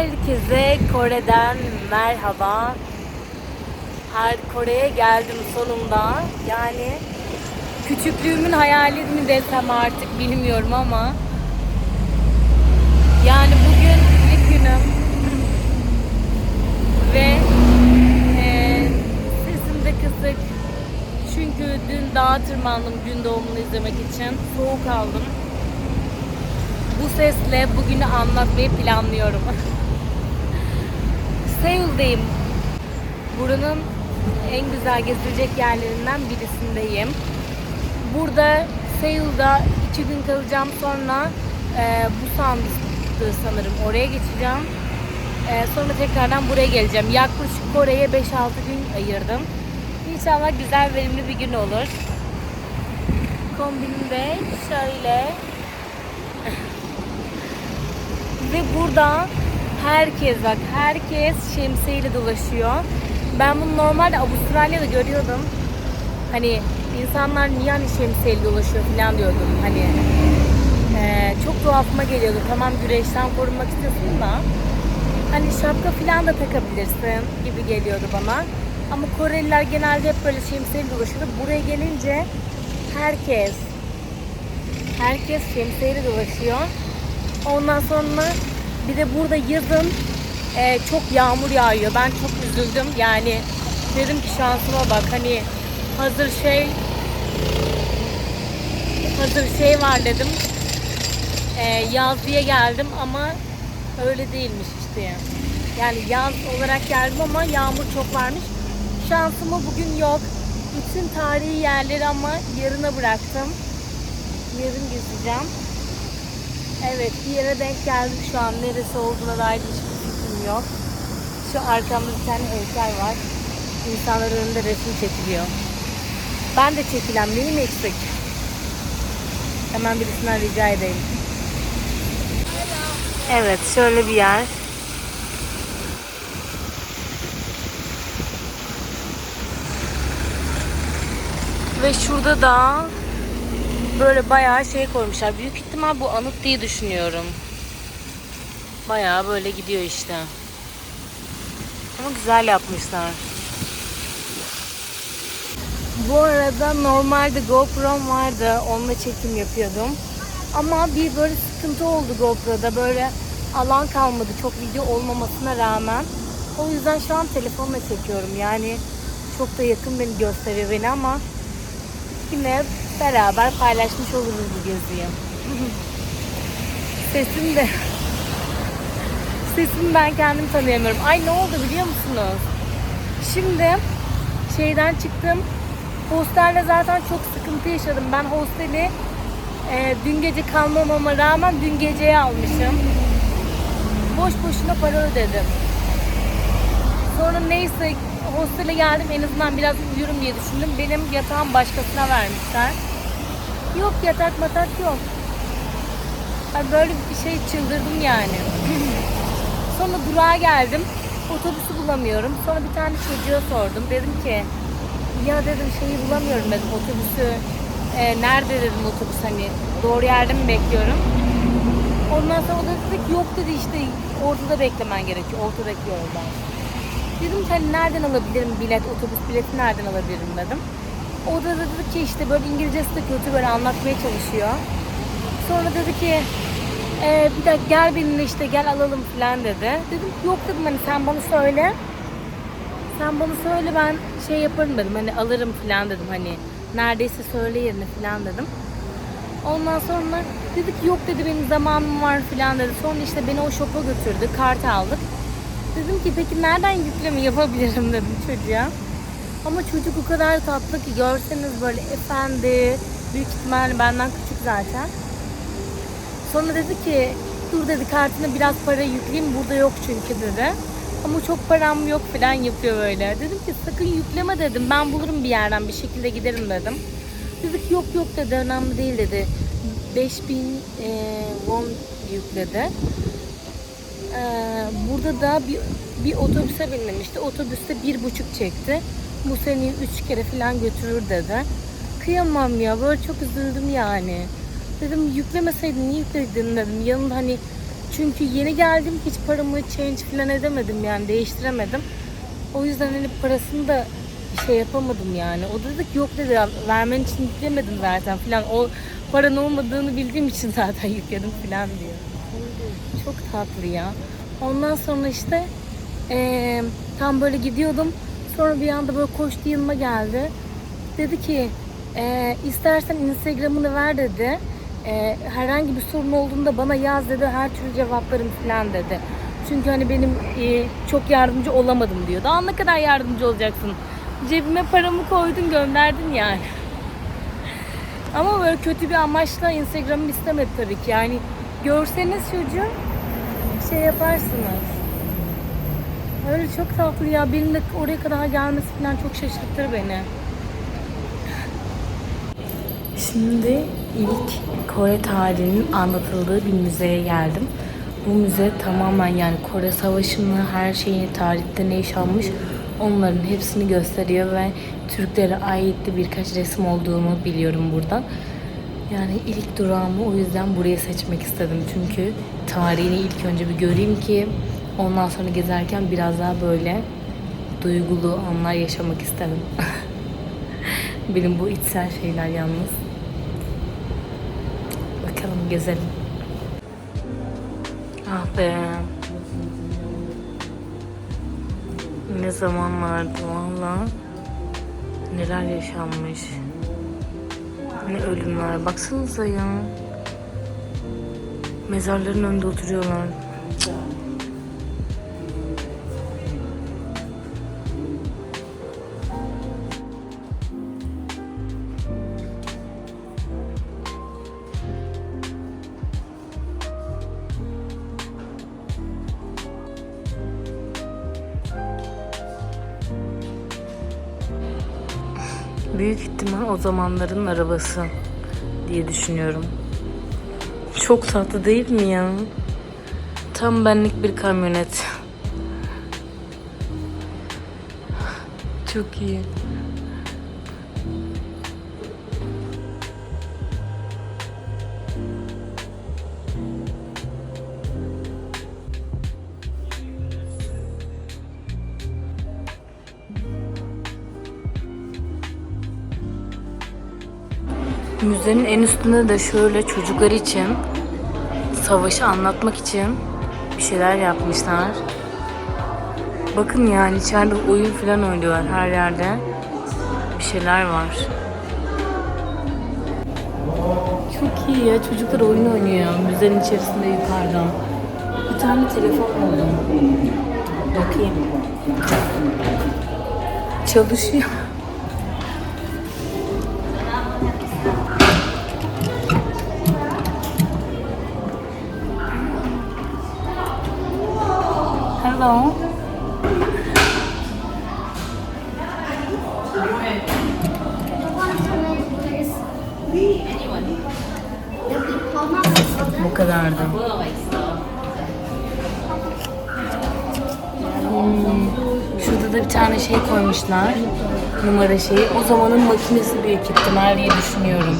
Herkese Kore'den merhaba. Her Kore'ye geldim sonunda. Yani küçüklüğümün hayali mi desem artık bilmiyorum ama yani bugün ilk günüm ve e, sesim de kısık çünkü dün dağa tırmandım gün doğumunu izlemek için soğuk aldım bu sesle bugünü anlatmayı planlıyorum. Seul'deyim. Buranın en güzel gezilecek yerlerinden birisindeyim. Burada Seul'da iki gün kalacağım sonra e, Busan'dı sanırım oraya geçeceğim. E, sonra tekrardan buraya geleceğim. Yaklaşık Kore'ye 5-6 gün ayırdım. İnşallah güzel verimli bir gün olur. Kombinim de şöyle ve burada herkes bak herkes şemsiyeyle dolaşıyor. Ben bunu normalde Avustralya'da görüyordum. Hani insanlar niye hani şemsiyeyle dolaşıyor falan diyordum. Hani eee, çok tuhafıma geliyordu. Tamam güneşten korunmak istiyorsun da hani şapka falan da takabilirsin gibi geliyordu bana. Ama Koreliler genelde hep böyle şemsiyeyle dolaşıyordu. Buraya gelince herkes herkes şemsiyeyle dolaşıyor. Ondan sonra bir de burada yazın e, çok yağmur yağıyor. Ben çok üzüldüm. Yani dedim ki şansıma bak hani hazır şey hazır şey var dedim. E, yaz diye geldim ama öyle değilmiş işte. Yani yaz olarak geldim ama yağmur çok varmış. Şansıma bugün yok. Bütün tarihi yerleri ama yarına bıraktım. Yarın gezeceğim. Evet bir yere denk geldik şu an. Neresi olduğuna dair hiçbir fikrim yok. Şu arkamda bir tane heykel var. İnsanlar önünde resim çekiliyor. Ben de çekilem. Benim eksik. Hemen birisinden rica edeyim. Evet şöyle bir yer. Ve şurada da böyle bayağı şey koymuşlar. Büyük ihtimal bu anıt diye düşünüyorum. Bayağı böyle gidiyor işte. Ama güzel yapmışlar. Bu arada normalde GoPro'm vardı. Onunla çekim yapıyordum. Ama bir böyle sıkıntı oldu GoPro'da. Böyle alan kalmadı çok video olmamasına rağmen. O yüzden şu an telefonla çekiyorum. Yani çok da yakın beni gösteriyor beni ama yine beraber paylaşmış oluruz bu geziyi. Sesim de sesimi ben kendim tanıyamıyorum. Ay ne oldu biliyor musunuz? Şimdi şeyden çıktım. Hostelde zaten çok sıkıntı yaşadım. Ben hosteli e, dün gece kalmamama rağmen dün geceye almışım. Boş boşuna para ödedim. Sonra neyse hostele geldim en azından biraz uyurum diye düşündüm. Benim yatağım başkasına vermişler. Yok yatak matak yok. Ay böyle bir şey çıldırdım yani. Sonra durağa geldim. Otobüsü bulamıyorum. Sonra bir tane çocuğa sordum. Dedim ki ya dedim şeyi bulamıyorum dedim otobüsü. E, nerede dedim otobüs hani doğru yerde mi bekliyorum? Ondan sonra o da dedi ki yok dedi işte ortada beklemen gerekiyor. Ortadaki yolda. Dedim ki hani nereden alabilirim bilet, otobüs bileti nereden alabilirim dedim. O da dedi ki işte böyle İngilizcesi de kötü böyle anlatmaya çalışıyor. Sonra dedi ki e, bir dakika gel benimle işte gel alalım falan dedi. Dedim yok dedim hani sen bana söyle. Sen bana söyle ben şey yaparım dedim hani alırım falan dedim hani neredeyse söyle yerine falan dedim. Ondan sonra dedi ki yok dedi benim zamanım var falan dedi. Sonra işte beni o shop'a götürdü kart aldık. Dedim ki peki nereden yükleme yapabilirim dedim çocuğa. Ama çocuk o kadar tatlı ki görseniz böyle efendi. Büyük ihtimalle benden küçük zaten. Sonra dedi ki dur dedi kartına biraz para yükleyeyim burada yok çünkü dedi. Ama çok param yok falan yapıyor böyle. Dedim ki sakın yükleme dedim. Ben bulurum bir yerden bir şekilde giderim dedim. Dedi ki yok yok dedi önemli değil dedi. 5000 e, won yükledi. E, burada da bir, bir otobüse bindim işte. Otobüste bir buçuk çekti. Bu seni üç kere falan götürür dedi. Kıyamam ya böyle çok üzüldüm yani. Dedim yüklemeseydin niye yükledin dedim. Yanında hani Çünkü yeni geldim hiç paramı change falan edemedim yani değiştiremedim. O yüzden hani parasını da şey yapamadım yani. O da dedi ki yok dedi vermen için yüklemedim zaten falan. O paranın olmadığını bildiğim için zaten yükledim falan diyor. Çok tatlı ya. Ondan sonra işte eee, tam böyle gidiyordum. Sonra bir anda böyle koştu yanıma geldi. Dedi ki eee, istersen Instagram'ını ver dedi. Eee, herhangi bir sorun olduğunda bana yaz dedi. Her türlü cevaplarım falan dedi. Çünkü hani benim eee, çok yardımcı olamadım diyor. Daha ne kadar yardımcı olacaksın? Cebime paramı koydun gönderdin yani. Ama böyle kötü bir amaçla Instagram'ı istemedi tabii ki. Yani görseniz çocuğu şey yaparsınız. Öyle çok tatlı ya. Birinin oraya kadar gelmesi falan çok şaşırtır beni. Şimdi ilk Kore tarihinin anlatıldığı bir müzeye geldim. Bu müze tamamen yani Kore Savaşı'nı, her şeyini, tarihte ne yaşanmış onların hepsini gösteriyor ve Türklere ait de birkaç resim olduğunu biliyorum buradan. Yani ilk durağımı o yüzden buraya seçmek istedim. Çünkü tarihini ilk önce bir göreyim ki ondan sonra gezerken biraz daha böyle duygulu anlar yaşamak istedim. Benim bu içsel şeyler yalnız. Bakalım gezelim. Ah be. Ne zamanlardı valla. Neler yaşanmış. Ne ölümler. Baksanıza ya. Mezarların önünde oturuyorlar. İhtimal o zamanların arabası diye düşünüyorum. Çok tatlı değil mi ya? Tam benlik bir kamyonet. Çok iyi. Müzenin en üstünde de şöyle çocuklar için savaşı anlatmak için bir şeyler yapmışlar. Bakın yani içeride oyun falan oynuyorlar her yerde. Bir şeyler var. Çok iyi ya çocuklar oyun oynuyor müzenin içerisinde yukarıda. Bir tane telefon buldum. Bakayım. Çalışıyor. Hello. Bu kadardı. Hmm, Şurada da bir tane şey koymuşlar. Numara şeyi. O zamanın makinesi büyük ihtimal diye düşünüyorum.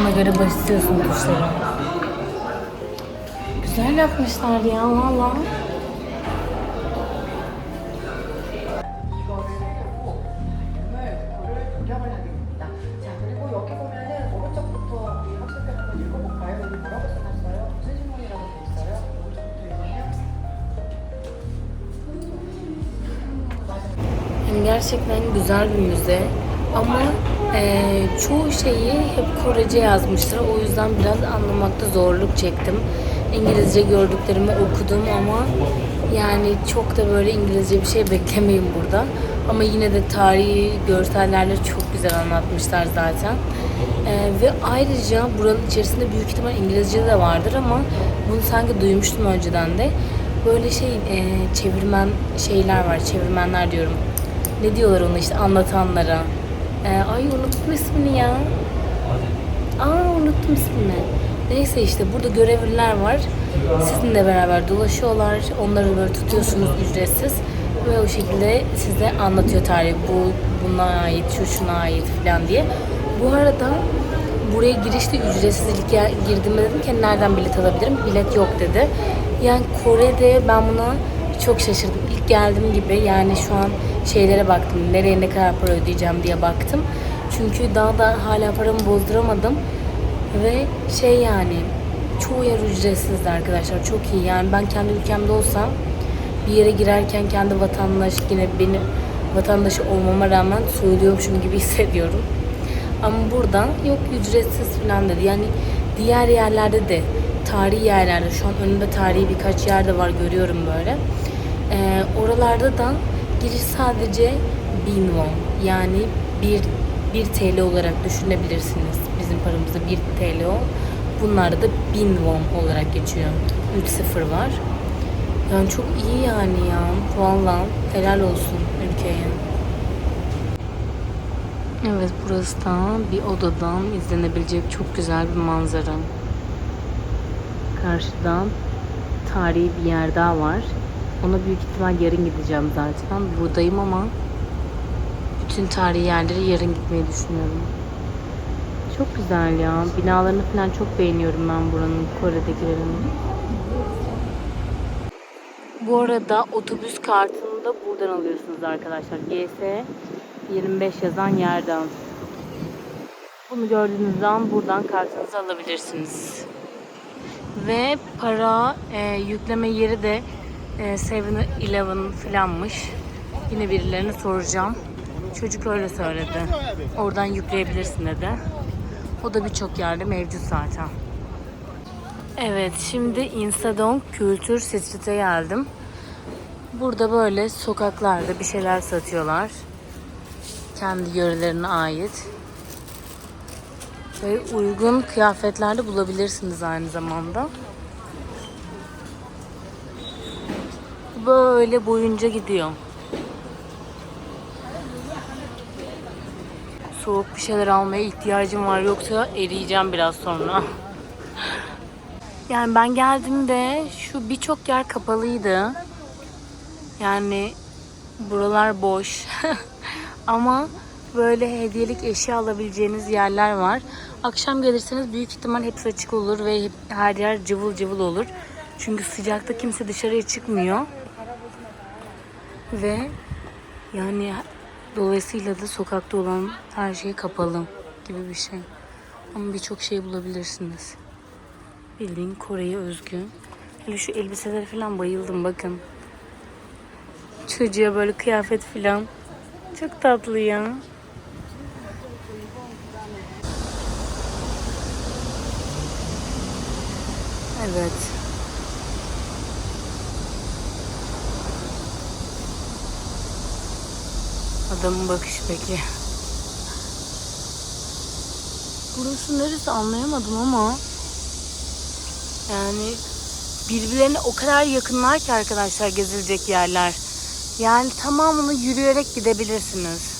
Ona göre basıyorsun tuşlara. Güzel yapmışlar ya valla. Gerçekten güzel bir müze ama eee, çoğu şeyi hep Korece yazmışlar. O yüzden biraz anlamakta zorluk çektim. İngilizce gördüklerimi okudum ama yani çok da böyle İngilizce bir şey beklemeyin burada. Ama yine de tarihi görsellerle çok güzel anlatmışlar zaten. Eee, ve ayrıca buranın içerisinde büyük ihtimal İngilizce de vardır ama bunu sanki duymuştum önceden de. Böyle şey eee, çevirmen şeyler var, çevirmenler diyorum ne diyorlar onu işte anlatanlara. Ee, ay unuttum ismini ya. Aa unuttum ismini. Neyse işte burada görevliler var. Sizinle beraber dolaşıyorlar. Onları böyle tutuyorsunuz ücretsiz. Ve o şekilde size anlatıyor tarihi. Bu buna ait, şu şuna ait falan diye. Bu arada buraya girişte ücretsizlik girdiğimde dedim ki nereden bilet alabilirim? Bilet yok dedi. Yani Kore'de ben buna çok şaşırdım. İlk geldiğim gibi yani şu an şeylere baktım. Nereye ne kadar para ödeyeceğim diye baktım. Çünkü daha da hala paramı bozduramadım. Ve şey yani çoğu yer ücretsizdi arkadaşlar. Çok iyi. Yani ben kendi ülkemde olsam bir yere girerken kendi vatandaş yine benim vatandaşı olmama rağmen söylüyormuşum gibi hissediyorum. Ama buradan yok ücretsiz falan dedi. Yani diğer yerlerde de tarihi yerlerde şu an önümde tarihi birkaç yerde var görüyorum böyle. Ee, oralarda da giriş sadece 1000 won yani 1, 1 TL olarak düşünebilirsiniz. Bizim paramızda 1 TL o. Bunlarda da 1000 won olarak geçiyor. 3 sıfır var. Yani çok iyi yani ya. Vallahi helal olsun ülkeye. Evet burası da bir odadan izlenebilecek çok güzel bir manzara. Karşıdan tarihi bir yer daha var. Ona büyük ihtimal yarın gideceğim zaten. Buradayım ama bütün tarihi yerleri yarın gitmeyi düşünüyorum. Çok güzel ya. Binalarını falan çok beğeniyorum ben buranın Kore'dekilerini. Bu arada otobüs kartını da buradan alıyorsunuz arkadaşlar. GS 25 yazan yerden. Bunu gördüğünüz zaman buradan kartınızı alabilirsiniz. Ve para e, yükleme yeri de 7-Eleven falanmış. Yine birilerine soracağım. Çocuk öyle söyledi. Oradan yükleyebilirsin dedi. O da birçok yerde mevcut zaten. Evet, şimdi Insadong Kültür Street'e geldim. Burada böyle sokaklarda bir şeyler satıyorlar. Kendi yörelerine ait. Ve uygun kıyafetlerde bulabilirsiniz aynı zamanda. Böyle boyunca gidiyor. Soğuk bir şeyler almaya ihtiyacım var yoksa eriyeceğim biraz sonra. Yani ben geldiğimde şu birçok yer kapalıydı. Yani buralar boş. Ama böyle hediyelik eşya alabileceğiniz yerler var. Akşam gelirseniz büyük ihtimal hepsi açık olur ve her yer cıvıl cıvıl olur. Çünkü sıcakta kimse dışarıya çıkmıyor. Ve yani dolayısıyla da sokakta olan her şey kapalı gibi bir şey. Ama birçok şey bulabilirsiniz. Bildiğin Kore'ye özgü. Hele şu elbiselere falan bayıldım bakın. Çocuğa böyle kıyafet falan. Çok tatlı ya. Evet. Adamın bakışı peki. Burası neresi anlayamadım ama yani birbirlerine o kadar yakınlar ki arkadaşlar gezilecek yerler. Yani tamamını yürüyerek gidebilirsiniz.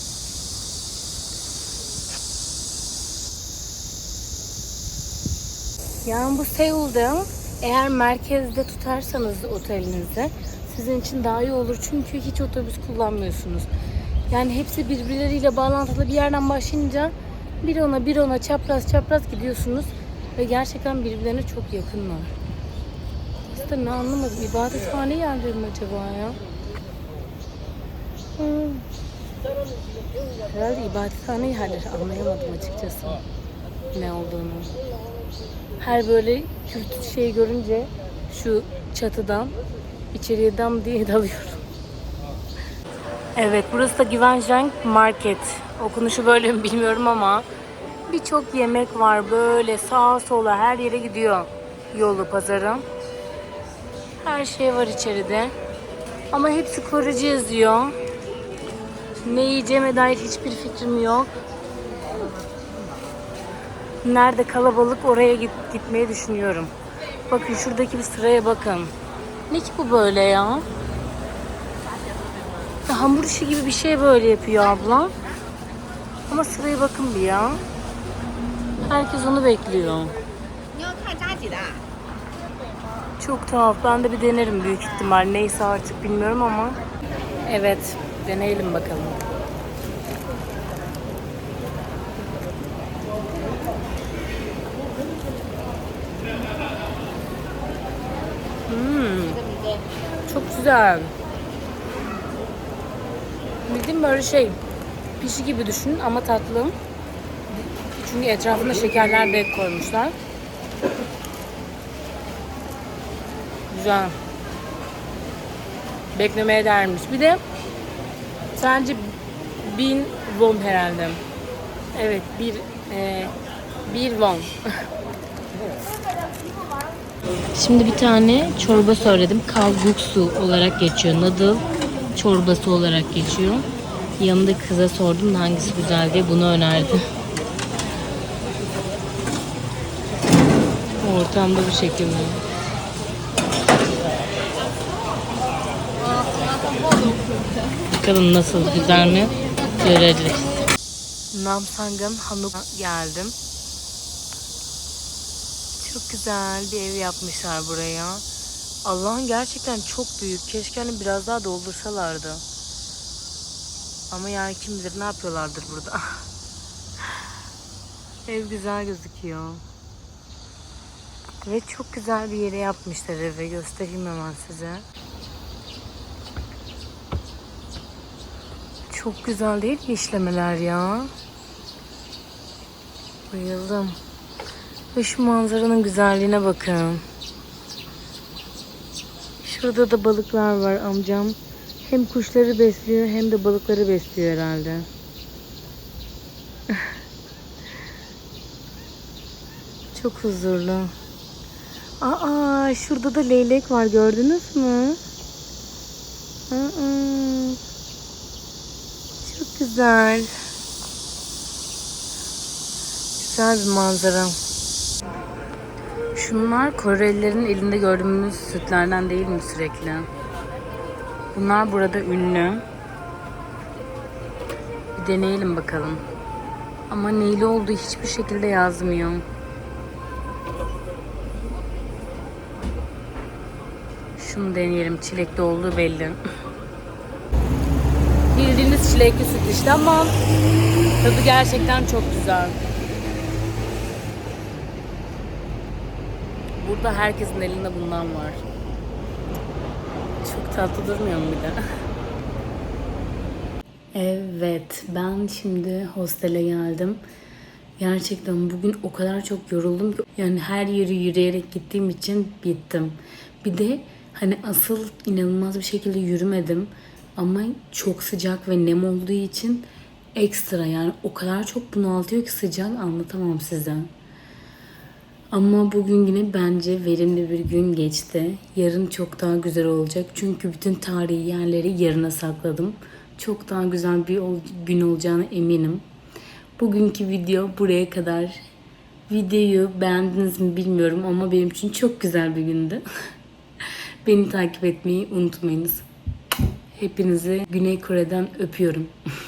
Yani bu Seul'da eğer merkezde tutarsanız otelinizi sizin için daha iyi olur. Çünkü hiç otobüs kullanmıyorsunuz. Yani hepsi birbirleriyle bağlantılı bir yerden başlayınca bir ona bir ona çapraz çapraz gidiyorsunuz. Ve gerçekten birbirlerine çok yakınlar. Aslında ne anlamadım. İbadethane yerleri mi acaba ya? Hmm. Herhalde ibadethane yerleri anlayamadım açıkçası. Ne olduğunu. Her böyle kültür şeyi görünce şu çatıdan içeriye dam diye dalıyorum. Evet burası da Givenchy Market. Okunuşu böyle mi bilmiyorum ama birçok yemek var böyle sağa sola her yere gidiyor yolu pazarın. Her şey var içeride. Ama hepsi Korece yazıyor. Ne yiyeceğime dair hiçbir fikrim yok. Nerede kalabalık oraya git, gitmeyi düşünüyorum. Bakın şuradaki bir sıraya bakın. Ne ki bu böyle ya? Ya hamur işi gibi bir şey böyle yapıyor abla. Ama sıraya bakın bir ya. Herkes onu bekliyor. Çok tuhaf. Ben de bir denerim büyük ihtimal. Neyse artık bilmiyorum ama. Evet. Deneyelim bakalım. Hmm. Çok güzel. Bildiğin böyle şey pişi gibi düşün ama tatlı. Çünkü etrafında şekerler de koymuşlar. Güzel. Beklemeye değermiş. Bir de sadece bin won herhalde. Evet bir e, bir won. Şimdi bir tane çorba söyledim. Kalguksu olarak geçiyor. Noodle çorbası olarak geçiyor. Yanında kıza sordum da hangisi güzel diye bunu önerdi. Ortamda bu şekilde. Bakalım nasıl güzel mi göreceğiz. Namsang'ın Hanuk'a geldim. Çok güzel bir ev yapmışlar buraya. Allah'ın gerçekten çok büyük. Keşke hani biraz daha doldursalardı. Ama yani kim bilir ne yapıyorlardır burada. Ev güzel gözüküyor. Ve çok güzel bir yere yapmışlar evi. Göstereyim hemen size. Çok güzel değil mi işlemeler ya? Bayıldım. Ve şu manzaranın güzelliğine bakın. Şurada da balıklar var amcam. Hem kuşları besliyor hem de balıkları besliyor herhalde. Çok huzurlu. Aa şurada da leylek var gördünüz mü? Çok güzel. Güzel bir manzara. Şunlar Korelilerin elinde gördüğümüz sütlerden değil mi sürekli? Bunlar burada ünlü. Bir deneyelim bakalım. Ama neyli olduğu hiçbir şekilde yazmıyor. Şunu deneyelim. Çilekli olduğu belli. Bildiğiniz çilekli süt işte ama tadı gerçekten çok güzel. Burada herkesin elinde bundan var. Çok tatlı durmuyor mu bir de? Evet, ben şimdi hostele geldim. Gerçekten bugün o kadar çok yoruldum ki yani her yeri yürüyerek gittiğim için bittim. Bir de hani asıl inanılmaz bir şekilde yürümedim ama çok sıcak ve nem olduğu için ekstra yani o kadar çok bunaltıyor ki sıcak anlatamam size. Ama bugün yine bence verimli bir gün geçti. Yarın çok daha güzel olacak. Çünkü bütün tarihi yerleri yarına sakladım. Çok daha güzel bir gün olacağına eminim. Bugünkü video buraya kadar. Videoyu beğendiniz mi bilmiyorum ama benim için çok güzel bir gündü. Beni takip etmeyi unutmayınız. Hepinizi Güney Kore'den öpüyorum.